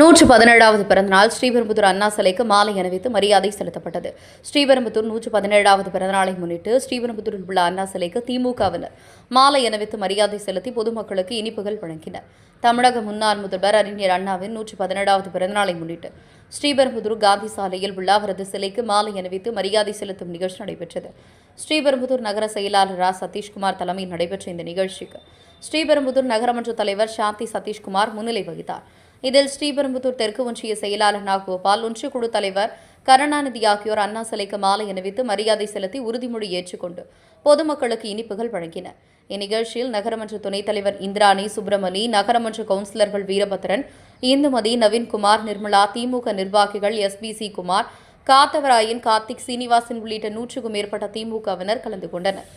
நூற்று பதினேழாவது பிறந்தநாள் ஸ்ரீபெரும்புதூர் அண்ணா சிலைக்கு மாலை அணிவித்து மரியாதை செலுத்தப்பட்டது. ஸ்ரீபெரும்புத்தூர் நூற்று பதினேழாவது பிறந்தநாளை முன்னிட்டு ஸ்ரீபெரும்புத்தூரில் உள்ள அண்ணா சிலைக்கு திமுகவினர் மாலை அணிவித்து மரியாதை செலுத்தி பொதுமக்களுக்கு இனிப்புகள் வழங்கினர். தமிழக முன்னாள் முதல்வர் அறிஞர் அண்ணாவின் நூற்று பதினேழாவது பிறந்தநாளை முன்னிட்டு ஸ்ரீபெரும்புதூர் காந்தி சாலையில் உள்ள அவரது சிலைக்கு மாலை அணிவித்து மரியாதை செலுத்தும் நிகழ்ச்சி நடைபெற்றது. ஸ்ரீபெரும்புதூர் நகர செயலாளர் ரா. சதீஷ்குமார் தலைமையில் நடைபெற்ற இந்த நிகழ்ச்சிக்கு ஸ்ரீபெரும்புதூர் நகரமன்ற தலைவர் சாந்தி சதீஷ்குமார் முன்னிலை வகித்தார். இதில் ஸ்ரீபெரும்புத்தூர் தெற்கு ஒன்றிய செயலாளர் நாகோபால் ஒன்றியக்குழு தலைவர் கருணாநிதி ஆகியோர் அண்ணா சிலைக்கு மாலை அணிவித்து மரியாதை செலுத்தி உறுதிமொழி ஏற்றுக்கொண்டு பொதுமக்களுக்கு இனிப்புகள் வழங்கினர் இந்நிகழ்ச்சியில் நகரமன்ற துணைத் தலைவர் இந்திராணி சுப்பிரமணி நகரமன்ற கவுன்சிலர்கள் வீரபத்ரன் இந்துமதி நவீன்குமார் நிர்மலா திமுக நிர்வாகிகள் எஸ்பிசி குமார் காத்தவராயன் கார்த்திக் சீனிவாசன் உள்ளிட்ட நூற்றுக்கும் மேற்பட்ட திமுகவினர் கலந்து கொண்டனர்.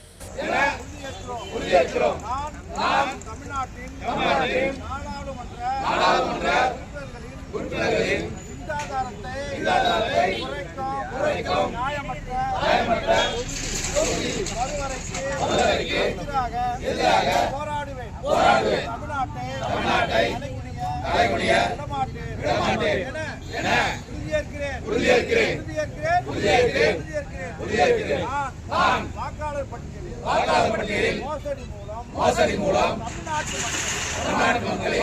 நாடாளுமன்ற நாடாளுமன்ற உறுப்பினர்களின் குறைக்கும். நியாயமற்ற மறுவரைக்கு எதிராக போராடுவேன். தமிழ்நாட்டை தலைகுனிய விடமாட்டேன் என உறுதியேற்கிறேன். உறுதியேற்கிறேன். உறுதியேற்கிறேன். நான் வாக்காளர் பட்டியலில் மோசடி மூலம் தமிழ்நாட்டு மக்களை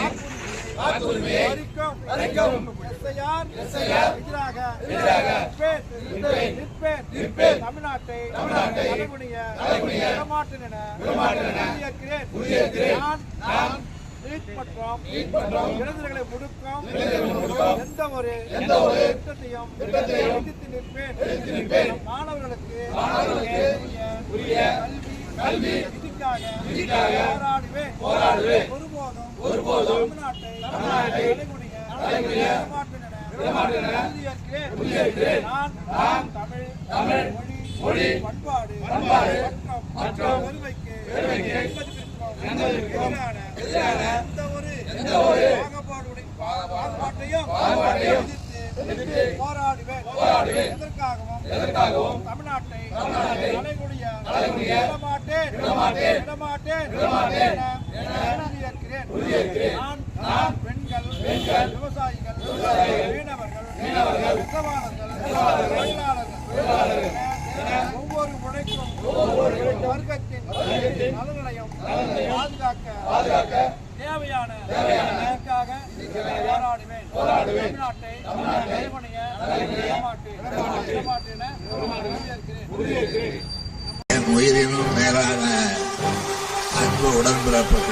வாக்குரிமையை எதிராக நிற்பேன். நிற்பேன். தமிழ்நாட்டை தலைகுனிய விடமாட்டேன் என உறுதியேற்கிறேன். நான் நீட் மற்றும் இளைஞர்களை முடுக்கும். எந்த ஒரு திட்டத்தையும் எதிர்த்து நிற்பேன். மாணவர்களுக்கு உரிய கல்வி விதிக்காக போராடுவேன் ஒருபோதும் தமிழ்நாட்டை தலைகுனிய விடமாட்டேன் என உறுதியேற்கிறேன். நான் தமிழ் மொழி பண்பாடு மற்றும் பெருமைக்கு எதிரான எந்த ஒரு பாகுபாடுடைய- பாகுபாட்டையும் எதிர்த்து போராடுவேன். எதற்காகவும் தமிழ்நாட்டை தலைகுனிய விடமாட்டேன் விடமாட்டேன் என உறுதியேற்கிறேன். பெண்கள் விவசாயிகள் மீனவர்கள் தொழிலாளர்கள் ஒவ்வொரு உழைக்கும் வர்க்கத்தின் பாதுகாக்க தேவையான போராடுவேன் தமிழ்நாட்டை தலைமணிய உயிரினும் மேலான அன்பு உடன்பிறப்புகள்.